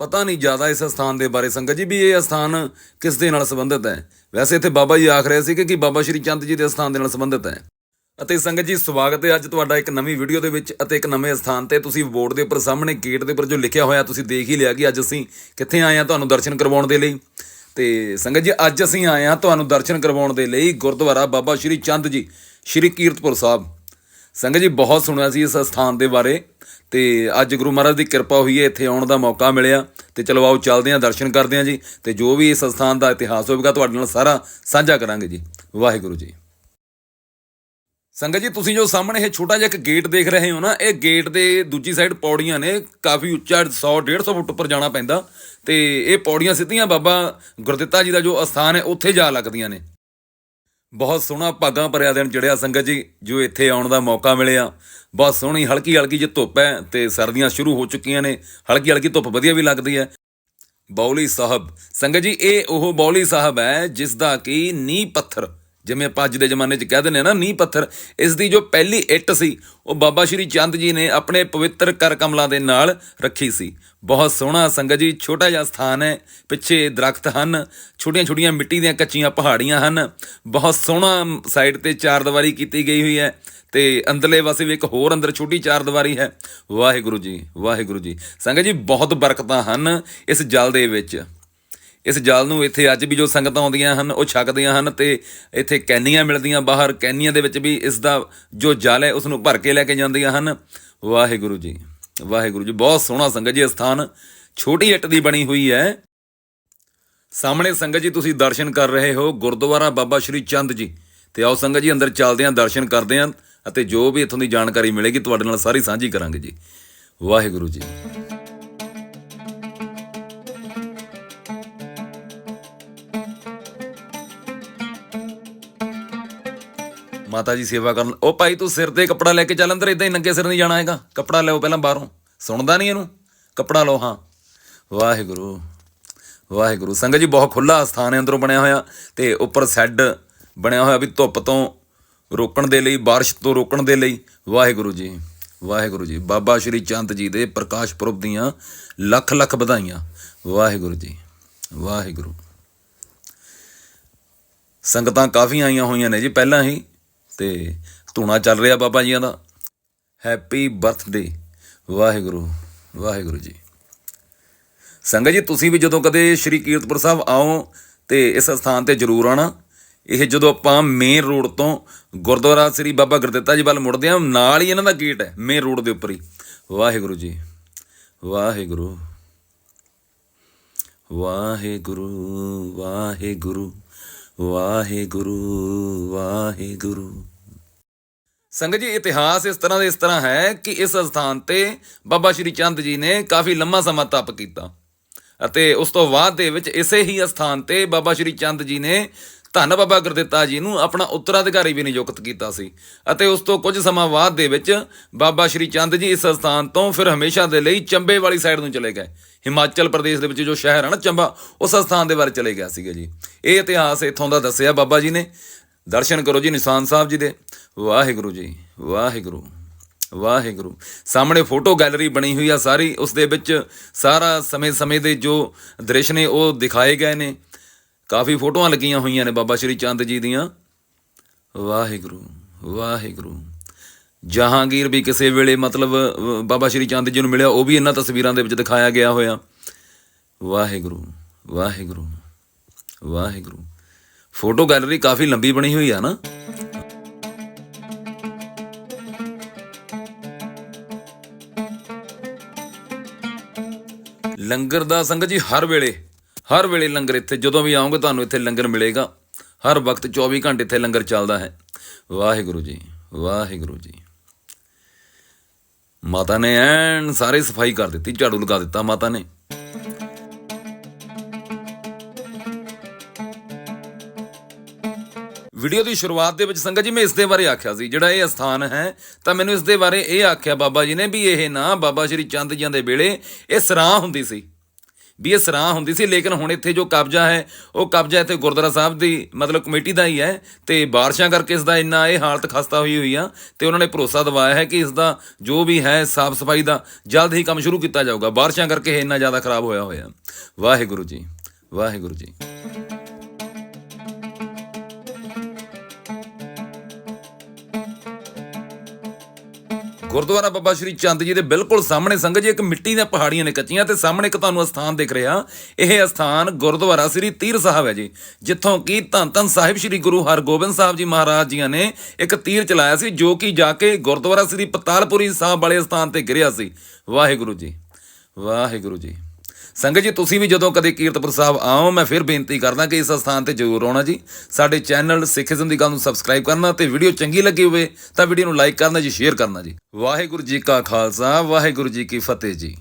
ਪਤਾ ਨਹੀਂ ਜ਼ਿਆਦਾ ਇਸ ਸਥਾਨ ਦੇ ਬਾਰੇ। ਸੰਗਤ ਜੀ, ਵੀ ਇਹ ਸਥਾਨ ਕਿਸ ਦੇ ਨਾਲ ਸੰਬੰਧਿਤ ਹੈ? ਵੈਸੇ ਇੱਥੇ ਬਾਬਾ ਜੀ ਆਖ ਰਹੇ ਸੀ ਕਿ ਬਾਬਾ ਸ਼੍ਰੀ ਚੰਦ ਜੀ ਦੇ ਸਥਾਨ ਦੇ ਨਾਲ ਸੰਬੰਧਿਤ ਹੈ। ਅਤੇ ਸੰਗਤ ਜੀ, ਸਵਾਗਤ ਹੈ ਅੱਜ ਤੁਹਾਡਾ ਇੱਕ ਨਵੀਂ ਵੀਡੀਓ ਦੇ ਵਿੱਚ ਅਤੇ ਇੱਕ ਨਵੇਂ ਸਥਾਨ ਤੇ। ਤੁਸੀਂ ਬੋਰਡ ਦੇ ਉੱਪਰ ਸਾਹਮਣੇ ਗੇਟ ਦੇ ਉੱਪਰ ਜੋ ਲਿਖਿਆ ਹੋਇਆ, ਤੁਸੀਂ ਦੇਖ ਹੀ ਲਿਆ ਕਿ ਅੱਜ ਅਸੀਂ ਕਿੱਥੇ ਆਏ ਹਾਂ ਤੁਹਾਨੂੰ ਦਰਸ਼ਨ ਕਰਵਾਉਣ ਦੇ ਲਈ। ਤੇ ਸੰਗਤ ਜੀ, ਅੱਜ ਅਸੀਂ ਆਏ ਹਾਂ ਤੁਹਾਨੂੰ ਦਰਸ਼ਨ ਕਰਵਾਉਣ ਦੇ ਲਈ ਗੁਰਦੁਆਰਾ ਬਾਬਾ ਸ਼੍ਰੀ ਚੰਦ ਜੀ, ਸ਼੍ਰੀ ਕੀਰਤਪੁਰ ਸਾਹਿਬ। ਸੰਗਤ ਜੀ, ਬਹੁਤ ਸੁਣਿਆ ਸੀ ਇਸ ਸਥਾਨ ਦੇ ਬਾਰੇ। ਤੇ ਅੱਜ ਗੁਰੂ ਮਹਾਰਾਜ ਦੀ ਕਿਰਪਾ ਹੋਈ ਹੈ, ਇੱਥੇ ਆਉਣ ਦਾ ਮੌਕਾ ਮਿਲਿਆ ਤੇ ਚਲੋ ਆਓ ਚੱਲਦੇ ਹਾਂ, ਦਰਸ਼ਨ ਕਰਦੇ ਹਾਂ ਜੀ ਤੇ ਜੋ ਵੀ ਇਸ ਸਥਾਨ ਦਾ ਇਤਿਹਾਸ ਹੋਵੇਗਾ, ਤੁਹਾਡੇ ਨਾਲ ਸਾਰਾ ਸਾਂਝਾ ਕਰਾਂਗੇ ਜੀ। ਵਾਹਿਗੁਰੂ ਜੀ। ਸੰਗਤ ਜੀ, ਤੁਸੀਂ ਜੋ ਸਾਹਮਣੇ ਇਹ ਛੋਟਾ ਜਿਹਾ ਇੱਕ ਗੇਟ ਦੇਖ ਰਹੇ ਹੋ ਨਾ, ਇਹ ਗੇਟ ਦੇ ਦੂਜੀ ਸਾਈਡ ਪੌੜੀਆਂ ਨੇ, ਕਾਫੀ ਉੱਚਾ 100 150 ਫੁੱਟ ਉੱਪਰ ਜਾਣਾ ਪੈਂਦਾ ਤੇ ਇਹ ਪੌੜੀਆਂ ਸਿੱਧੀਆਂ ਬਾਬਾ ਗੁਰਦਿੱਤਾ ਜੀ ਦਾ ਜੋ ਅਸਥਾਨ ਹੈ, ਉੱਥੇ ਜਾ ਲੱਗਦੀਆਂ ਨੇ। ਬਹੁਤ ਸੋਹਣਾ ਭਾਗਾਂ ਭਰਿਆ ਦਿਨ ਚੜਿਆ ਸੰਗਤ ਜੀ, ਜੋ ਇੱਥੇ ਆਉਣ ਦਾ ਮੌਕਾ ਮਿਲਿਆ। ਬਹੁਤ ਸੋਹਣੀ ਹਲਕੀ ਹਲਕੀ ਜਿਹੀ ਧੁੱਪ ਹੈ ਤੇ ਸਰਦੀਆਂ ਸ਼ੁਰੂ ਹੋ ਚੁੱਕੀਆਂ ਨੇ। ਹਲਕੀ ਹਲਕੀ ਧੁੱਪ ਵਧੀਆ ਵੀ ਲੱਗਦੀ ਹੈ। ਬੌਲੀ ਸਾਹਿਬ, ਸੰਗਤ ਜੀ, ਇਹ ਉਹ ਬੌਲੀ ਸਾਹਿਬ ਹੈ ਜਿਸ ਦਾ ਕਿ ਨੀਂਹ ਪੱਥਰ ਜਿਵੇਂ ਆਪਾਂ ਅੱਜ ਦੇ ਜ਼ਮਾਨੇ 'ਚ ਕਹਿ ਦਿੰਦੇ ਆ ਨਾ, ਨੀਂਹ ਪੱਥਰ, ਇਸ ਦੀ ਜੋ ਪਹਿਲੀ ਇੱਟ ਸੀ, ਉਹ ਬਾਬਾ ਸ਼੍ਰੀ ਚੰਦ ਜੀ ਨੇ ਆਪਣੇ ਪਵਿੱਤਰ ਕਰ ਕਮਲਾਂ ਦੇ ਨਾਲ ਰੱਖੀ ਸੀ। ਬਹੁਤ ਸੋਹਣਾ ਸੰਗਤ ਜੀ, ਛੋਟਾ ਜਿਹਾ ਸਥਾਨ ਹੈ, ਪਿੱਛੇ ਦਰਖਤ ਹਨ ਛੋਟੀਆਂ ਛੋਟੀਆਂ ਮਿੱਟੀ ਦੀਆਂ ਕੱਚੀਆਂ ਪਹਾੜੀਆਂ ਹਨ। ਬਹੁਤ ਸੋਹਣਾ ਸਾਈਡ ਤੇ ਚਾਰ ਦੀਵਾਰੀ ਕੀਤੀ ਗਈ ਹੋਈ ਹੈ ਤੇ ਅੰਦਰਲੇ ਪਾਸੇ ਵੀ ਇੱਕ ਹੋਰ ਅੰਦਰ ਛੋਟੀ ਚਾਰ ਦੀਵਾਰੀ ਹੈ। ਵਾਹਿਗੁਰੂ ਜੀ ਵਾਹਿਗੁਰੂ ਜੀ। ਸੰਗਤ ਜੀ, ਬਹੁਤ ਬਰਕਤਾਂ ਹਨ ਇਸ ਜਲ ਦੇ ਵਿੱਚ। ਇਸ ਜਲ ਨੂੰ ਇੱਥੇ ਅੱਜ ਵੀ ਜੋ ਸੰਗਤਾਂ ਆਉਂਦੀਆਂ ਹਨ, ਉਹ ਛਕਦੀਆਂ ਹਨ ਤੇ ਇੱਥੇ ਕੈਨੀਆਂ ਮਿਲਦੀਆਂ ਬਾਹਰ, ਕੈਨੀਆਂ ਦੇ ਵਿੱਚ ਵੀ ਇਸ ਦਾ ਜੋ ਜਲ ਹੈ, ਉਸ ਨੂੰ ਭਰ ਕੇ ਲੈ ਕੇ ਜਾਂਦੀਆਂ ਹਨ। ਵਾਹਿਗੁਰੂ ਜੀ ਵਾਹਿਗੁਰੂ ਜੀ, ਬਹੁਤ ਸੋਹਣਾ ਸੰਗਤ ਜੀ ਇਹ ਸਥਾਨ। ਛੋਟੀ ਇੱਟ ਦੀ ਬਣੀ ਹੋਈ ਹੈ। ਸਾਹਮਣੇ ਸੰਗਤ ਜੀ ਤੁਸੀਂ ਦਰਸ਼ਨ ਕਰ ਰਹੇ ਹੋ, ਗੁਰਦੁਆਰਾ ਬਾਬਾ ਸ਼੍ਰੀ ਚੰਦ ਜੀ। ਤੇ ਆਓ ਸੰਗਤ ਜੀ ਅੰਦਰ ਚੱਲਦੇ ਹਾਂ ਦਰਸ਼ਨ ਕਰਦੇ ਹਾਂ ਅਤੇ ਜੋ ਵੀ ਇੱਥੋਂ ਦੀ ਜਾਣਕਾਰੀ ਮਿਲੇਗੀ, ਤੁਹਾਡੇ ਨਾਲ ਸਾਰੀ ਸਾਂਝੀ ਕਰਾਂਗੇ ਜੀ। ਵਾਹਿਗੁਰੂ ਜੀ। ਮਾਤਾ ਜੀ ਸੇਵਾ ਕਰਨ ਉਹ ਭਾਈ ਤੂੰ ਸਿਰ ਤੇ ਕੱਪੜਾ ਲੈ ਕੇ ਚੱਲ ਅੰਦਰ ਇਦਾਂ ਹੀ ਨੰਗੇ ਸਿਰ ਨਹੀਂ ਜਾਣਾ ਹੈਗਾ। ਕੱਪੜਾ ਲਿਓ ਪਹਿਲਾਂ ਬਾਹਰੋਂ। ਸੁਣਦਾ ਨਹੀਂ ਇਹਨੂੰ? ਕੱਪੜਾ ਲਓ, ਹਾਂ। ਵਾਹਿਗੁਰੂ। ਵਾਹਿਗੁਰੂ। ਸੰਗਤ ਜੀ, ਬਹੁਤ ਖੁੱਲਾ ਸਥਾਨ ਹੈ, ਅੰਦਰੋਂ ਬਣਿਆ ਹੋਇਆ। ਤੇ ਉੱਪਰ ਸੈੱਡ ਬਣਿਆ ਹੋਇਆ ਵੀ ਧੁੱਪ ਤੋਂ ਰੋਕਣ ਦੇ ਲਈ, ਬਾਰਿਸ਼ ਤੋਂ ਰੋਕਣ ਦੇ ਲਈ। ਵਾਹਿਗੁਰੂ ਜੀ ਵਾਹਿਗੁਰੂ ਜੀ। ਬਾਬਾ ਸ਼੍ਰੀ ਚੰਦ ਜੀ ਦੇ ਪ੍ਰਕਾਸ਼ ਪੁਰਬ ਦੀਆਂ ਲੱਖ ਲੱਖ ਵਧਾਈਆਂ। ਵਾਹਿਗੁਰੂ ਜੀ, ਵਾਹਿਗੁਰੂ। ਸੰਗਤਾਂ ਕਾਫੀ ਆਈਆਂ ਹੋਈਆਂ ਨੇ ਜੀ, ਪਹਿਲਾਂ ਹੀ ਤੇ ਧੂਣਾ ਚੱਲ ਰਿਹਾ ਬਾਬਾ ਜੀਆਂ ਦਾ। Happy birthday Waheguru Waheguru ji. ਸੰਗਤ ਜੀ, ਤੁਸੀਂ ਵੀ ਜਦੋਂ ਕਦੇ ਸ਼੍ਰੀ ਕੀਰਤਪੁਰ ਸਾਹਿਬ ਆਓ ਤੇ ਇਸ ਸਥਾਨ ਤੇ ਜ਼ਰੂਰ ਆਣਾ ਇਹ ਜਦੋਂ ਆਪਾਂ ਮੇਨ ਰੋਡ ਤੋਂ ਗੁਰਦੁਆਰਾ ਸ੍ਰੀ ਬਾਬਾ ਗੁਰਦਿੱਤਾ ਜੀ ਵੱਲ ਮੁੜਦੇ ਆ ਨਾਲ ਹੀ ਇਹਨਾਂ ਦਾ ਗੇਟ ਹੈ ਮੇਨ ਰੋਡ ਦੇ ਉੱਪਰ ਹੀ। ਵਾਹਿਗੁਰੂ ਜੀ। ਵਾਹਿਗੁਰੂ। ਵਾਹਿਗੁਰੂ ਵਾਹਿਗੁਰੂ। ਵਾਹਿਗੁਰੂ ਵਾਹਿਗੁਰੂ। ਸੰਗਤ ਜੀ, ਇਤਿਹਾਸ ਇਸ ਤਰ੍ਹਾਂ ਦੇ ਇਸ ਤਰ੍ਹਾਂ ਹੈ ਕਿ ਇਸ ਸਥਾਨ ਤੇ ਬਾਬਾ ਸ਼੍ਰੀ ਚੰਦ ਜੀ ਨੇ ਕਾਫੀ ਲੰਮਾ ਸਮਾਂ ਤਪ ਕੀਤਾ। ਅਤੇ ਉਸ ਤੋਂ ਬਾਅਦ ਦੇ ਵਿੱਚ ਇਸੇ ਹੀ ਸਥਾਨ ਤੇ ਬਾਬਾ ਸ਼੍ਰੀ ਚੰਦ ਜੀ ਨੇ ਧੰਨ ਬਾਬਾ ਗੁਰਦਿੱਤਾ ਜੀ ਨੂੰ ਆਪਣਾ ਉੱਤਰਾਧਿਕਾਰੀ ਵੀ ਨਿਯੁਕਤ ਕੀਤਾ ਸੀ। ਅਤੇ ਉਸ ਤੋਂ ਕੁਝ ਸਮਾਂ ਬਾਅਦ ਦੇ ਵਿੱਚ ਬਾਬਾ ਸ਼੍ਰੀ ਚੰਦ ਜੀ ਇਸ ਸਥਾਨ ਤੋਂ ਫਿਰ ਹਮੇਸ਼ਾ ਦੇ ਲਈ ਚੰਬੇ ਵਾਲੀ ਸਾਈਡ ਨੂੰ ਚਲੇ ਗਏ। ਹਿਮਾਚਲ ਪ੍ਰਦੇਸ਼ ਦੇ ਵਿੱਚ ਜੋ ਸ਼ਹਿਰ ਹੈ ਨਾ ਚੰਬਾ, ਉਸ ਸਥਾਨ ਦੇ ਬਾਰੇ ਚਲੇ ਗਿਆ ਸੀਗਾ ਜੀ। ਇਹ ਇਤਿਹਾਸ ਇੱਥੋਂ ਦਾ ਦੱਸਿਆ ਬਾਬਾ ਜੀ ਨੇ। ਦਰਸ਼ਨ ਕਰੋ ਜੀ ਨਿਸ਼ਾਨ ਸਾਹਿਬ ਜੀ ਦੇ। ਵਾਹਿਗੁਰੂ ਜੀ, ਵਾਹਿਗੁਰੂ ਵਾਹਿਗੁਰੂ। ਸਾਹਮਣੇ ਫੋਟੋ ਗੈਲਰੀ ਬਣੀ ਹੋਈ ਆ ਸਾਰੀ। ਉਸ ਦੇ ਵਿੱਚ ਸਾਰਾ ਸਮੇਂ-ਸਮੇਂ ਦੇ ਜੋ ਦ੍ਰਿਸ਼ ਨੇ ਉਹ ਦਿਖਾਏ ਗਏ ਨੇ। ਕਾਫੀ ਫੋਟੋਆਂ ਲੱਗੀਆਂ ਹੋਈਆਂ ਨੇ ਬਾਬਾ ਸ਼੍ਰੀ ਚੰਦ ਜੀ ਦੀਆਂ। ਵਾਹਿਗੁਰੂ ਵਾਹਿਗੁਰੂ। ਜਹਾਂਗੀਰ ਵੀ ਕਿਸੇ ਵੇਲੇ ਮਤਲਬ ਬਾਬਾ ਸ਼੍ਰੀ ਚੰਦ ਜੀ ਨੂੰ ਮਿਲਿਆ, ਉਹ ਵੀ ਇਹਨਾਂ ਤਸਵੀਰਾਂ ਦੇ ਵਿੱਚ ਦਿਖਾਇਆ ਗਿਆ ਹੋਇਆ। ਵਾਹਿਗੁਰੂ ਵਾਹਿਗੁਰੂ ਵਾਹਿਗੁਰੂ। ਫੋਟੋ ਗੈਲਰੀ ਕਾਫੀ ਲੰਬੀ ਬਣੀ ਹੋਈ ਆ ਨਾ। ਲੰਗਰ ਦਾ ਸੰਗਤ ਜੀ ਹਰ ਵੇਲੇ ਹਰ ਵੇਲੇ ਲੰਗਰ ਇੱਥੇ, ਜਦੋਂ ਵੀ ਆਓਗੇ ਤੁਹਾਨੂੰ ਇੱਥੇ ਲੰਗਰ ਮਿਲੇਗਾ। ਹਰ ਵਕਤ 24 ਘੰਟੇ ਇੱਥੇ ਲੰਗਰ ਚੱਲਦਾ ਹੈ। ਵਾਹਿਗੁਰੂ ਜੀ ਵਾਹਿਗੁਰੂ ਜੀ। ਮਾਤਾ ਨੇ ਐਨ ਸਾਰੇ ਸਫ਼ਾਈ ਕਰ ਦਿੱਤੀ, ਝਾੜੂ ਲਗਾ ਦਿੱਤਾ ਮਾਤਾ ਨੇ। ਵੀਡੀਓ ਦੀ ਸ਼ੁਰੂਆਤ ਦੇ ਵਿੱਚ ਸੰਗਤ ਜੀ, ਮੈਂ ਇਸ ਦੇ ਬਾਰੇ ਆਖਿਆ ਸੀ। ਜਿਹੜਾ ਇਹ ਸਥਾਨ ਹੈ, ਤਾਂ ਮੈਨੂੰ ਇਸ ਦੇ ਬਾਰੇ ਇਹ ਆਖਿਆ ਬਾਬਾ ਜੀ ਨੇ ਵੀ ਇਹ ਨਾ, ਬਾਬਾ ਸ਼੍ਰੀ ਚੰਦ ਜੀ ਦੇ ਵੇਲੇ ਇਹ ਸਰਾਂ ਹੁੰਦੀ ਸੀ। ਵੀ ਇਹ ਸਰਾਂ ਹੁੰਦੀ ਸੀ, ਲੇਕਿਨ ਹੁਣ ਇੱਥੇ ਜੋ ਕਬਜ਼ਾ ਹੈ, ਉਹ ਕਬਜ਼ਾ ਇੱਥੇ ਗੁਰਦੁਆਰਾ ਸਾਹਿਬ ਦੀ ਮਤਲਬ ਕਮੇਟੀ ਦਾ ਹੀ ਹੈ ਤੇ ਬਾਰਿਸ਼ਾਂ ਕਰਕੇ ਇਸ ਦਾ ਇੰਨਾ ਇਹ ਹਾਲਤ ਖਸਤਾ ਹੋਈ ਹੋਈ ਆ ਤੇ ਉਹਨਾਂ ਨੇ ਭਰੋਸਾ ਦਿਵਾਇਆ ਹੈ ਕਿ ਇਸ ਦਾ ਜੋ ਵੀ ਹੈ ਸਾਫ਼ ਸਫ਼ਾਈ ਦਾ ਜਲਦ ਹੀ ਕੰਮ ਸ਼ੁਰੂ ਕੀਤਾ ਜਾਊਗਾ। ਬਾਰਿਸ਼ਾਂ ਕਰਕੇ ਇਹ ਇੰਨਾ ਜ਼ਿਆਦਾ ਖਰਾਬ ਹੋਇਆ ਹੋਇਆ। ਵਾਹਿਗੁਰੂ ਜੀ ਵਾਹਿਗੁਰੂ ਜੀ। ਗੁਰਦੁਆਰਾ ਬਾਬਾ ਸ਼੍ਰੀ ਚੰਦ ਜੀ ਦੇ ਬਿਲਕੁਲ ਸਾਹਮਣੇ ਸੰਗਤ ਜੀ, ਇੱਕ ਮਿੱਟੀ ਦੀਆਂ ਪਹਾੜੀਆਂ ਨੇ ਕੱਚੀਆਂ ਤੇ ਸਾਹਮਣੇ ਇੱਕ ਤੁਹਾਨੂੰ ਅਸਥਾਨ ਦਿਖ ਰਿਹਾ। ਇਹ ਅਸਥਾਨ ਗੁਰਦੁਆਰਾ ਸ੍ਰੀ ਤੀਰ ਸਾਹਿਬ ਹੈ ਜੀ, ਜਿੱਥੋਂ ਕਿ ਧੰਨ ਧੰਨ ਸਾਹਿਬ ਸ਼੍ਰੀ ਗੁਰੂ ਹਰਗੋਬਿੰਦ ਸਾਹਿਬ ਜੀ ਮਹਾਰਾਜ ਜੀਆਂ ਨੇ ਇੱਕ ਤੀਰ ਚਲਾਇਆ ਸੀ, ਜੋ ਕਿ ਜਾ ਕੇ ਗੁਰਦੁਆਰਾ ਸ੍ਰੀ ਪਤਾਲਪੁਰੀ ਸਾਹਿਬ ਵਾਲੇ ਸਥਾਨ ਤੇ ਗਿਰਿਆ ਸੀ। ਵਾਹਿਗੁਰੂ ਜੀ ਵਾਹਿਗੁਰੂ ਜੀ। ਸੰਗਤ ਜੀ, ਤੁਸੀਂ ਵੀ ਜਦੋਂ ਕਦੇ ਕੀਰਤਪੁਰ ਸਾਹਿਬ ਆਓ, ਮੈਂ ਫਿਰ ਬੇਨਤੀ ਕਰਦਾ ਕਿ ਇਸ ਸਥਾਨ ਤੇ ਜ਼ਰੂਰ ਆਉਣਾ ਜੀ। ਸਾਡੇ ਚੈਨਲ ਸਿੱਖੀਜ਼ਮ ਦੀ ਗੱਲ ਨੂੰ ਸਬਸਕ੍ਰਾਈਬ ਕਰਨਾ ਤੇ ਵੀਡੀਓ ਚੰਗੀ ਲੱਗੀ ਹੋਵੇ ਤਾਂ ਵੀਡੀਓ ਨੂੰ ਲਾਈਕ ਕਰਨਾ ਜੀ, ਸ਼ੇਅਰ ਕਰਨਾ ਜੀ। ਵਾਹਿਗੁਰੂ ਜੀ ਕਾ ਖਾਲਸਾ, ਵਾਹਿਗੁਰੂ ਜੀ ਕੀ ਫਤਿਹ ਜੀ।